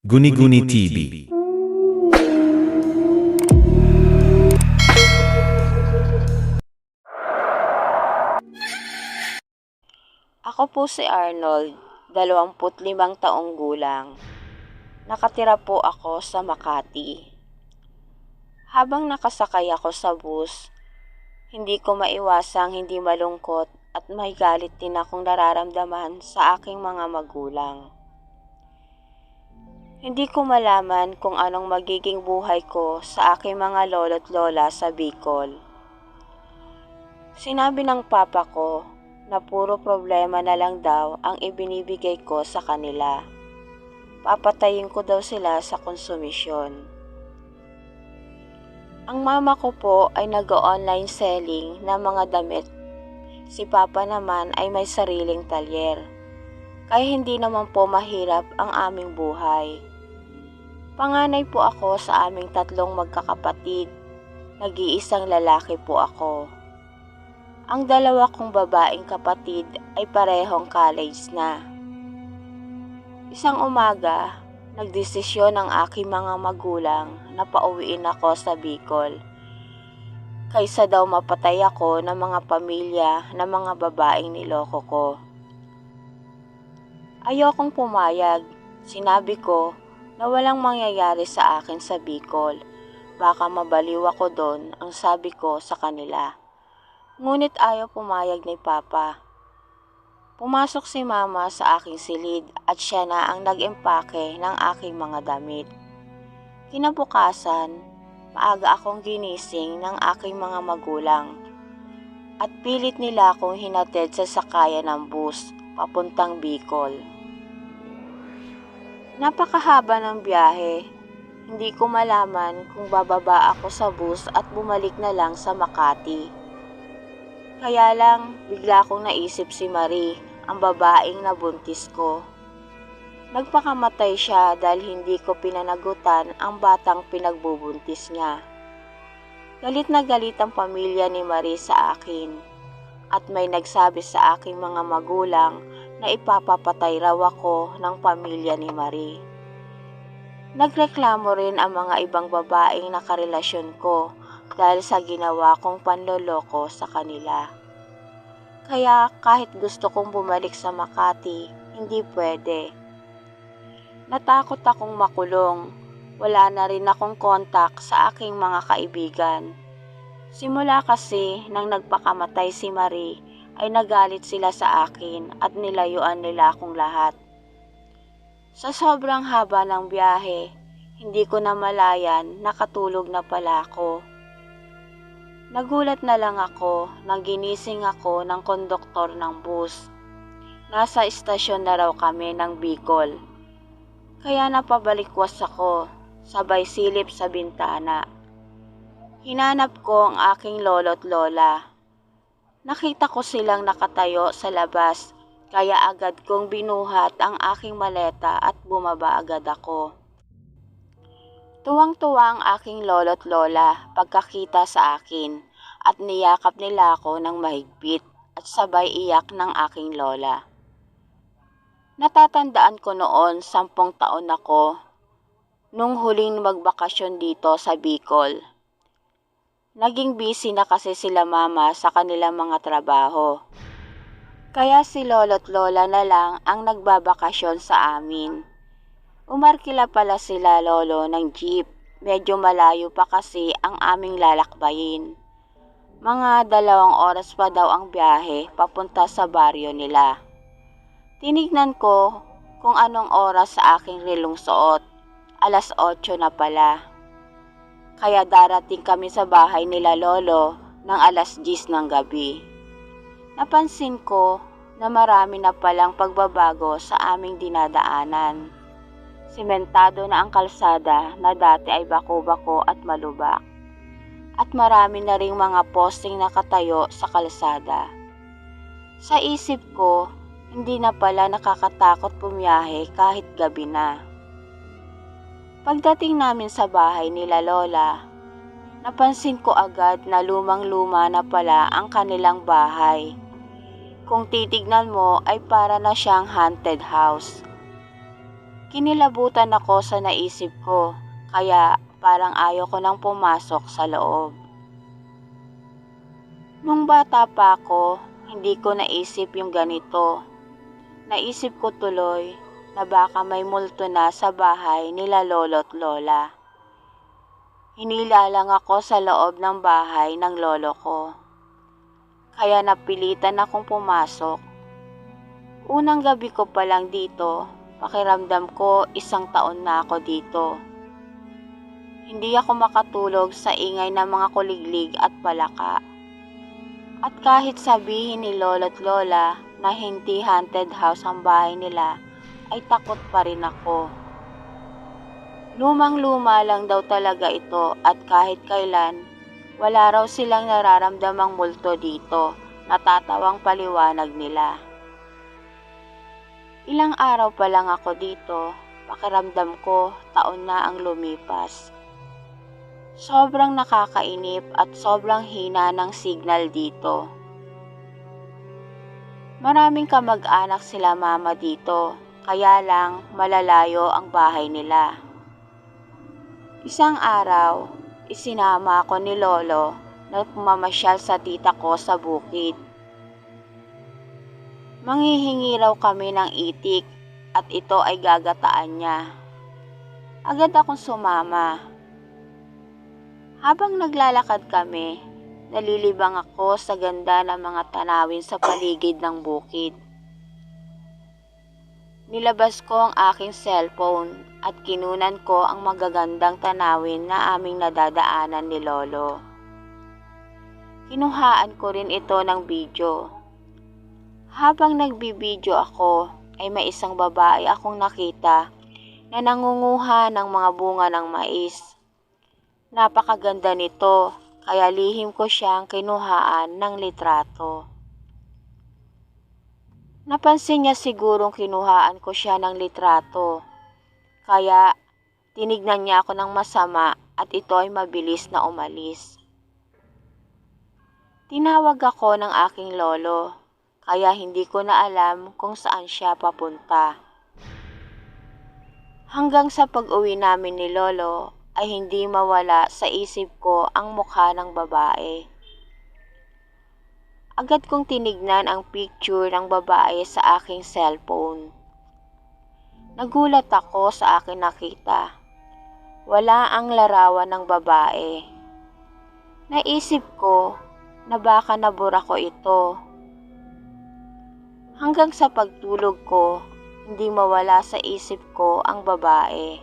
Guni-Guni TV. Ako po si Arnold, 25 taong gulang. Nakatira po ako sa Makati. Habang nakasakay ako sa bus, hindi ko maiwasang hindi malungkot at may galit din akong nararamdaman sa aking mga magulang. Hindi ko malaman kung anong magiging buhay ko sa aking mga lolo't lola sa Bicol. Sinabi ng papa ko na puro problema na lang daw ang ibinibigay ko sa kanila. Papatayin ko daw sila sa konsumisyon. Ang mama ko po ay nag-online selling ng mga damit. Si papa naman ay may sariling talyer. Kaya hindi naman po mahirap ang aming buhay. Panganay po ako sa aming tatlong magkakapatid. Nag-iisang lalaki po ako. Ang dalawa kong babaeng kapatid ay parehong college na. Isang umaga, nagdesisyon ang aking mga magulang na pauwiin ako sa Bicol. Kaysa daw mapatay ako ng mga pamilya ng mga babaeng niloko ko. Ayokong pumayag. Sinabi ko na walang mangyayari sa akin sa Bicol. Baka mabaliw ako doon ang sabi ko sa kanila. Ngunit ayaw pumayag ni Papa. Pumasok si Mama sa aking silid at siya na ang nag-empake ng aking mga damit. Kinabukasan, maaga akong ginising ng aking mga magulang at pilit nila akong hinatid sa sakayan ng bus papuntang Bicol. Napakahaba ng biyahe. Hindi ko malaman kung bababa ako sa bus at bumalik na lang sa Makati. Kaya lang, bigla kong naisip si Marie, ang babaeng nabuntis ko. Nagpakamatay siya dahil hindi ko pinanagutan ang batang pinagbubuntis niya. Galit na galit ang pamilya ni Marie sa akin at may nagsabi sa aking mga magulang na ipapapatay raw ako ng pamilya ni Marie. Nagreklamo rin ang mga ibang babaeng nakarelasyon ko dahil sa ginawa kong panloloko sa kanila. Kaya kahit gusto kong bumalik sa Makati, hindi pwede. Natakot akong makulong. Wala na rin akong kontak sa aking mga kaibigan. Simula kasi nang nagpakamatay si Marie, ay nagalit sila sa akin at nilayuan nila akong lahat. Sa sobrang haba ng biyahe, hindi ko na malayan nakatulog na pala ako. Nagulat na lang ako nang ginising ako ng konduktor ng bus. Nasa istasyon na raw kami ng Bicol. Kaya napabalikwas ako, sabay silip sa bintana. Hinanap ko ang aking lolo't lola. Nakita ko silang nakatayo sa labas, kaya agad kong binuhat ang aking maleta at bumaba agad ako. Tuwang-tuwa ang aking lolo't lola pagkakita sa akin at niyakap nila ako ng mahigpit at sabay iyak ng aking lola. Natatandaan ko noon sampung taon ako nung huling magbakasyon dito sa Bicol. Naging busy na kasi sila mama sa kanilang mga trabaho. Kaya si lolo't lola na lang ang nagbabakasyon sa amin. Umarkila pala sila lolo ng jeep. Medyo malayo pa kasi ang aming lalakbayin. Mga dalawang oras pa daw ang biyahe papunta sa baryo nila. Tinignan ko kung anong oras sa aking rilong suot. Alas 8 na pala. Kaya darating kami sa bahay nila lolo ng alas 10 ng gabi. Napansin ko na marami na palang pagbabago sa aming dinadaanan. Simentado na ang kalsada na dati ay bako-bako at malubak. At marami na ring mga posting nakatayo sa kalsada. Sa isip ko, hindi na pala nakakatakot pumiyahe kahit gabi na. Pagdating namin sa bahay nila Lola, napansin ko agad na lumang-luma na pala ang kanilang bahay. Kung titignan mo ay para na siyang haunted house. Kinilabutan ako sa naisip ko, kaya parang ayaw ko nang pumasok sa loob. Nung bata pa ako, hindi ko naisip yung ganito. Naisip ko tuloy na baka may multo na sa bahay nila lolo't lola. Hinila lang ako sa loob ng bahay ng lolo ko. Kaya napilitan akong pumasok. Unang gabi ko pa lang dito, pakiramdam ko isang taon na ako dito. Hindi ako makatulog sa ingay ng mga kuliglig at palaka. At kahit sabihin ni lolo't lola na hindi haunted house ang bahay nila, ay takot pa rin ako. Lumang-luma lang daw talaga ito at kahit kailan, wala raw silang nararamdamang multo dito, natatawang paliwanag nila. Ilang araw pa lang ako dito, pakiramdam ko taon na ang lumipas. Sobrang nakakainip at sobrang hina ng signal dito. Maraming kamag-anak sila mama dito, kaya lang malalayo ang bahay nila. Isang araw, isinama ako ni Lolo na pumamasyal sa tita ko sa bukid. Manghihingi raw kami ng itik at ito ay gagataan niya. Agad akong sumama. Habang naglalakad kami, nalilibang ako sa ganda ng mga tanawin sa paligid ng bukid. Nilabas ko ang aking cellphone at kinunan ko ang magagandang tanawin na aming nadadaanan ni Lolo. Kinuhaan ko rin ito ng video. Habang nagbibideo ako, ay may isang babae akong nakita na nangunguha ng mga bunga ng mais. Napakaganda nito, kaya lihim ko siyang kinuhaan ng litrato. Napansin niya sigurong kinuhaan ko siya ng litrato, kaya tinignan niya ako ng masama at ito ay mabilis na umalis. Tinawag ako ng aking lolo, kaya hindi ko na alam kung saan siya papunta. Hanggang sa pag-uwi namin ni lolo ay hindi mawala sa isip ko ang mukha ng babae. Agad kong tinignan ang picture ng babae sa aking cellphone. Nagulat ako sa aking nakita. Wala ang larawan ng babae. Naisip ko na baka nabura ko ito. Hanggang sa pagtulog ko, hindi mawala sa isip ko ang babae.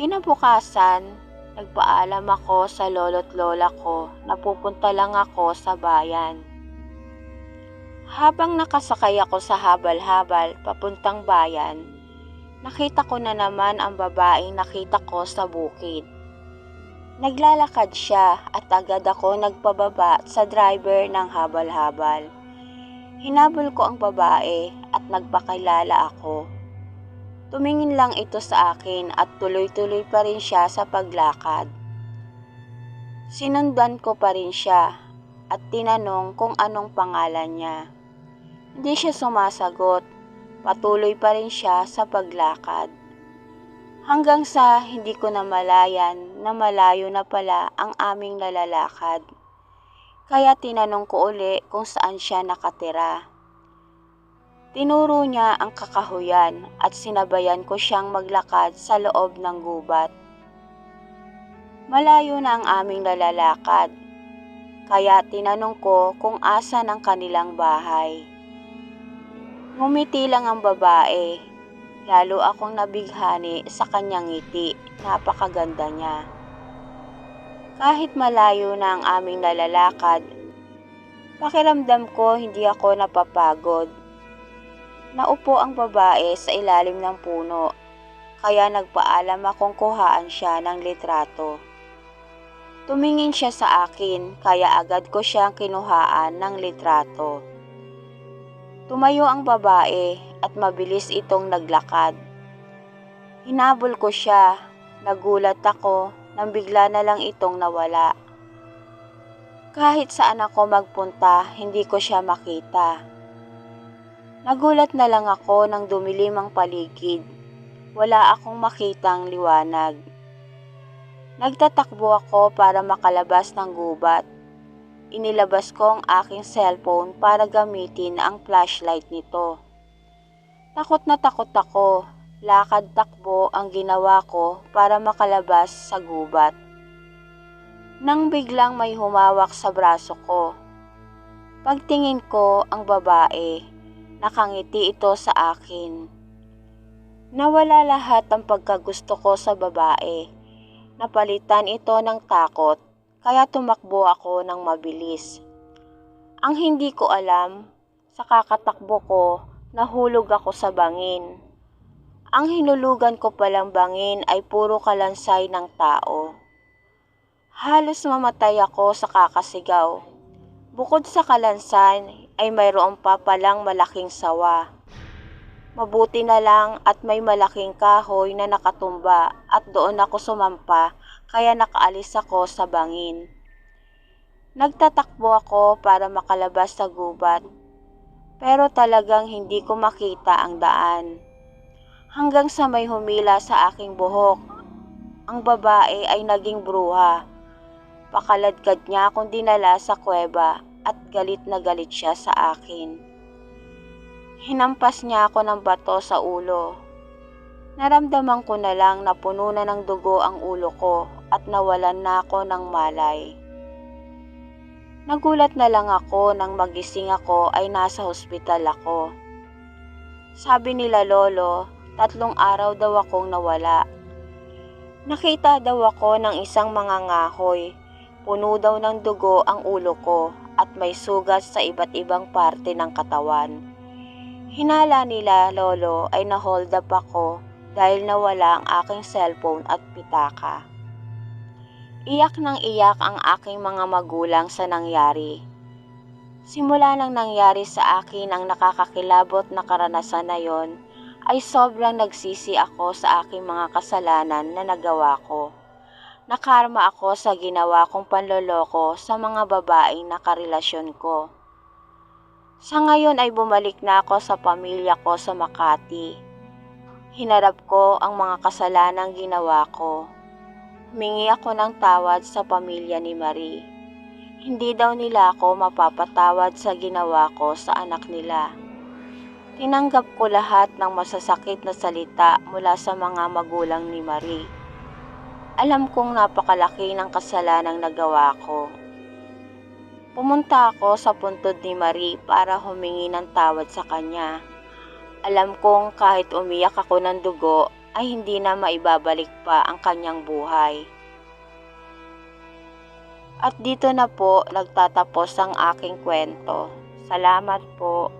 Kinabukasan, nagpaalam ako sa lolo't lola ko na pupunta lang ako sa bayan. Habang nakasakay ako sa habal-habal papuntang bayan, nakita ko na naman ang babaeng nakita ko sa bukid. Naglalakad siya at agad ako nagpababa sa driver ng habal-habal. Hinabol ko ang babae at nagpakilala ako. Tumingin lang ito sa akin at tuloy-tuloy pa rin siya sa paglakad. Sinundan ko pa rin siya at tinanong kung anong pangalan niya. Hindi siya sumasagot, patuloy pa rin siya sa paglakad. Hanggang sa hindi ko na malayan na malayo na pala ang aming nalalakad. Kaya tinanong ko uli kung saan siya nakatira. Tinuro niya ang kakahuyan at sinabayan ko siyang maglakad sa loob ng gubat. Malayo na ang aming lalalakad, kaya tinanong ko kung asan ang kanilang bahay. Ngumiti lang ang babae, lalo akong nabighani sa kanyang ngiti, napakaganda niya. Kahit malayo na ang aming nalalakad, pakiramdam ko hindi ako napapagod Naupo ang babae sa ilalim ng puno, kaya nagpaalam akong kuhaan siya ng litrato. Tumingin siya sa akin, kaya agad ko siyang kinuhaan ng litrato. Tumayo ang babae at mabilis itong naglakad. Hinabol ko siya, nagulat ako nang bigla na lang itong nawala. Kahit saan ako magpunta, hindi ko siya makita. Nagulat na lang ako nang dumilim ang paligid. Wala akong makitang liwanag. Nagtatakbo ako para makalabas ng gubat. Inilabas ko ang aking cellphone para gamitin ang flashlight nito. Takot na takot ako. Lakad takbo ang ginawa ko para makalabas sa gubat. Nang biglang may humawak sa braso ko. Pagtingin ko ang babae, nakangiti ito sa akin. Nawala lahat ang pagkagusto ko sa babae. Napalitan ito ng takot, kaya tumakbo ako ng mabilis. Ang hindi ko alam, sa kakatakbo ko, nahulog ako sa bangin. Ang hinulugan ko palang bangin ay puro kalansay ng tao. Halos mamatay ako sa kakasigaw. Bukod sa kalansan ay mayroon pa palang malaking sawa. Mabuti na lang at may malaking kahoy na nakatumba at doon ako sumampa kaya nakaalis ako sa bangin. Nagtatakbo ako para makalabas sa gubat pero talagang hindi ko makita ang daan. Hanggang sa may humila sa aking buhok, ang babae ay naging bruha Pakaladkad niya akong dinala sa kuweba at galit na galit siya sa akin. Hinampas niya ako ng bato sa ulo. Naramdaman ko na lang na puno na ng dugo ang ulo ko at nawalan na ako ng malay. Nagulat na lang ako nang magising ako ay nasa hospital ako. Sabi nila lolo, tatlong araw daw akong nawala. Nakita daw ako ng isang mga ngahoy Puno daw ng dugo ang ulo ko at may sugat sa iba't ibang parte ng katawan. Hinala nila lolo ay na-hold up ako dahil nawala ang aking cellphone at pitaka. Iyak nang iyak ang aking mga magulang sa nangyari. Simula nang nangyari sa akin ang nakakakilabot na karanasan na yon, ay sobrang nagsisi ako sa aking mga kasalanan na nagawa ko. Nakarma ako sa ginawa kong panloloko sa mga babaeng nakarelasyon ko. Sa ngayon ay bumalik na ako sa pamilya ko sa Makati. Hinarap ko ang mga kasalanang ginawa ko. Humingi ako ng tawad sa pamilya ni Marie. Hindi daw nila ako mapapatawad sa ginawa ko sa anak nila. Tinanggap ko lahat ng masasakit na salita mula sa mga magulang ni Marie alam kong napakalaki ng kasalanang nagawa ko. Pumunta ako sa puntod ni Marie para humingi ng tawad sa kanya. Alam kong kahit umiyak ako ng dugo ay hindi na maibabalik pa ang kanyang buhay. At dito na po nagtatapos ang aking kwento. Salamat po.